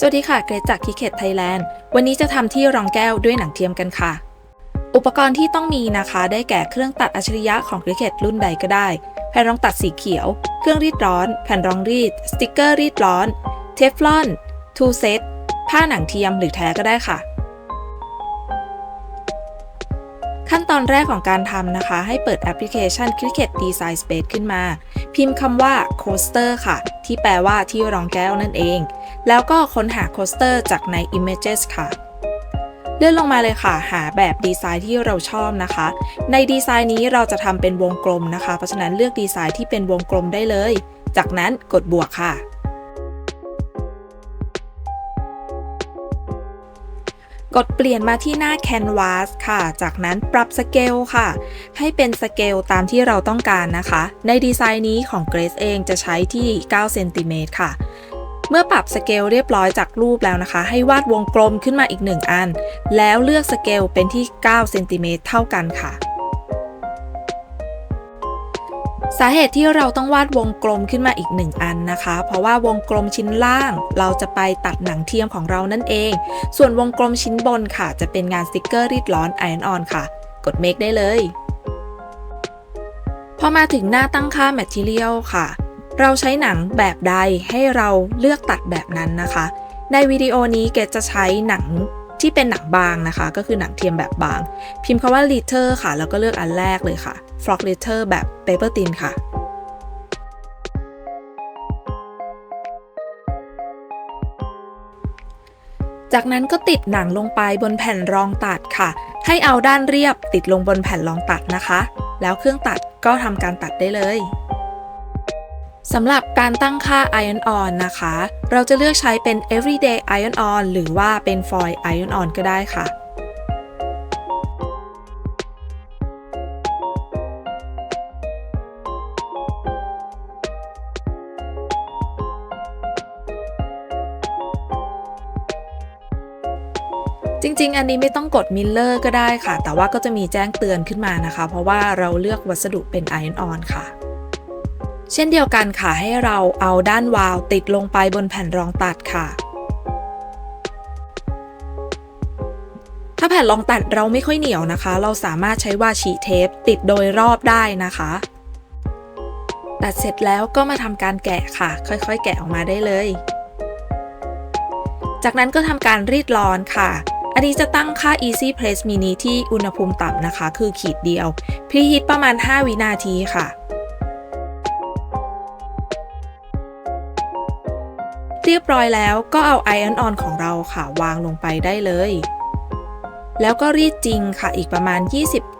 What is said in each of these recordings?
สวัสดีค่ะ เกรซจากคิเคตไทยแลนด์ วันนี้จะทำที่รองแก้วด้วยหนังเทียมกันค่ะ อุปกรณ์ที่ต้องมีนะคะ ได้แก่เครื่องตัดอัจฉริยะของคริเคตรุ่นใดก็ได้ แผ่นรองตัดสีเขียว เครื่องรีดร้อน แผ่นรองรีด สติกเกอร์รีดร้อน เทฟลอน ทูเซต ผ้าหนังเทียมหรือแท้ก็ได้ค่ะ อนแรกของการทำนะคะ ให้เปิดแอปพลิเคชัน Cricut Design Space ขึ้นมา พิมพ์คำว่า coaster ค่ะ ที่แปลว่าที่รองแก้วนั่นเอง แล้วก็ค้นหา coaster จากใน images ค่ะ เลื่อนลงมาเลยค่ะ หาแบบดีไซน์ที่เราชอบนะคะ ในดีไซน์นี้เราจะทำเป็นวงกลมนะคะ เพราะฉะนั้นเลือกดีไซน์ที่เป็นวงกลมได้เลย จากนั้นกดบวกค่ะ กดเปลี่ยนมาที่หน้า Canvas ค่ะ จากนั้นปรับสเกลค่ะ ให้เป็นสเกลตามที่เราต้องการนะคะ ในดีไซน์นี้ของ Grace เองจะใช้ที่9เซนติเมตรค่ะเมื่อปรับสเกลเรียบร้อยจากรูปแล้วนะคะ ให้วาดวงกลมขึ้นมาอีก 1 อัน แล้วเลือกสเกลเป็นที่9เซนติเมตรเท่ากันค่ะ สาเหตุที่เราต้องวาดวงกลมขึ้นมาอีก1อันนะคะ เพราะว่าวงกลมชิ้นล่าง เราจะไปตัดหนังเทียมของเรานั่นเอง ส่วนวงกลมชิ้นบนค่ะ จะเป็นงานสติกเกอร์รีดร้อน Iron On ค่ะ กด Make ได้เลย พอมาถึงหน้าตั้งค่า Material ค่ะ เราใช้หนังแบบใดให้เราเลือกตัดแบบนั้นนะคะ ในวิดีโอนี้เกดจะใช้หนัง ที่เป็นหนังบางนะคะ ก็คือหนังเทียมแบบบาง พิมพ์คำว่า liter ค่ะ แล้วก็เลือกอันแรกเลยค่ะ flock liter แบบ paper thin ค่ะจากนั้นก็ติดหนังลงไปบนแผ่นรองตัดค่ะ ให้เอาด้านเรียบติดลงบนแผ่นรองตัดนะคะ แล้วเครื่องตัดก็ทำการตัดได้เลย สำหรับการตั้งค่า Iron On นะคะ เราจะเลือกใช้เป็น Everyday Iron On หรือว่าเป็น Foil Iron On ก็ได้ค่ะ จริงๆ อันนี้ไม่ต้องกดมิลเลอร์ก็ได้ค่ะ แต่ว่าก็จะมีแจ้งเตือนขึ้นมานะคะ เพราะว่าเราเลือกวัสดุเป็น Iron On ค่ะ เช่นเดียวกันค่ะให้เราเอาด้านวาล์วติดลงไปบนแผ่นรองตัดค่ะ ถ้าแผ่นรองตัดเราไม่ค่อยเหนียวนะคะ เราสามารถใช้วาชีเทปติดโดยรอบได้นะคะ ตัดเสร็จแล้วก็มาทำการแกะค่ะ ค่อยๆ แกะออกมาได้เลย จากนั้นก็ทำการรีดร้อนค่ะอันนี้จะตั้งค่า Easy Press Mini ที่อุณหภูมิต่ำนะคะ คือขีดเดียวพรีฮีทประมาณ 5 วินาทีค่ะ เรียบร้อยแล้วก็เอา Iron On ของเราค่ะวางลงไปได้เลย แล้วก็รีดจริงค่ะอีกประมาณ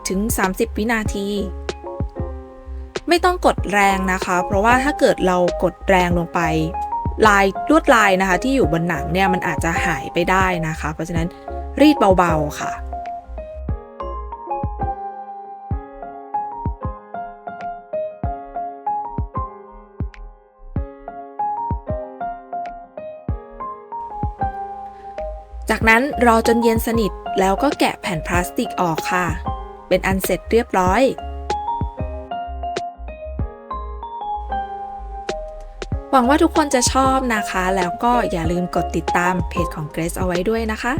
20-30 วินาที ไม่ต้องกดแรงนะคะ เพราะว่าถ้าเกิดเรากดแรงลงไป ลายลวดลายนะคะ ที่อยู่บนหนังเนี่ยมันอาจจะหายไปได้นะคะ เพราะฉะนั้นรีดเบาๆค่ะ จากนั้นรอจนเย็นสนิทแล้วก็แกะแผ่นพลาสติกออกค่ะ เป็นอันเสร็จเรียบร้อย หวังว่าทุกคนจะชอบนะคะ แล้วก็อย่าลืมกดติดตามเพจของ Grace เอาไว้ด้วยนะคะ